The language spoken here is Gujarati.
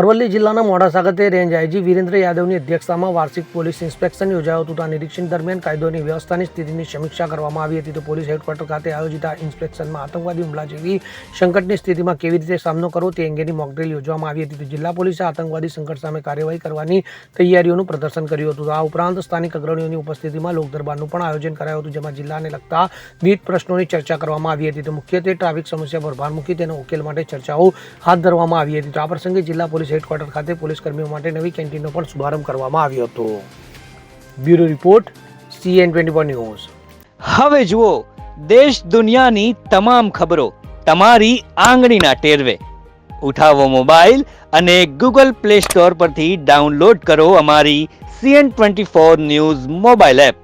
અરવલ્લી જિલ્લાના મોડાસા ખાતે રેન્જ આઈજી વિરેન્દ્ર યાદવની અધ્યક્ષતામાં વાર્ષિક પોલીસ ઇન્સ્પેક્શન યોજાયું હતું. આ નિરીક્ષણ દરમિયાન કાયદોની વ્યવસ્થાની સ્થિતિની સમીક્ષા કરવામાં આવી હતી. તો પોલીસ હેડક્વાર્ટર ખાતે આયોજિત આ ઇન્સ્પેક્શનમાં આતંકવાદી હુમલા જેવી સંકટની સ્થિતિમાં કેવી રીતે સામનો કરવો તે અંગેની મોકડ્રીલ યોજવામાં આવી હતી. તો જિલ્લા પોલીસે આતંકવાદી સંકટ સામે કાર્યવાહી કરવાની તૈયારીઓનું પ્રદર્શન કર્યું હતું. આ ઉપરાંત સ્થાનિક અગ્રણીઓની ઉપસ્થિતિમાં લોકદરબારનું પણ આયોજન કરાયું હતું, જેમાં જિલ્લાને લગતા વિવિધ પ્રશ્નોની ચર્ચા કરવામાં આવી હતી. તો મુખ્યત્વે ટ્રાફિક સમસ્યા પર ભાર મૂકી તેનો ઉકેલ માટે ચર્ચાઓ હાથ ધરવામાં આવી હતી. તો આ પ્રસંગે જિલ્લા પોલીસ હેડક્વાર્ટર ખાતે પોલીસ કર્મીઓ માટે નવી કેન્ટીનનો પણ શુભારંભ કરવામાં આવ્યો હતો. Bureau report CN twenty news. હવે જુઓ, દેશ દુનિયાની તમામ ખબરો તમારી આંગળીના ટેરવે. ઉઠાવો મોબાઈલ અને ગૂગલ પ્લે સ્ટોર પરથી ડાઉનલોડ કરો અમારી CN twenty four news mobile app.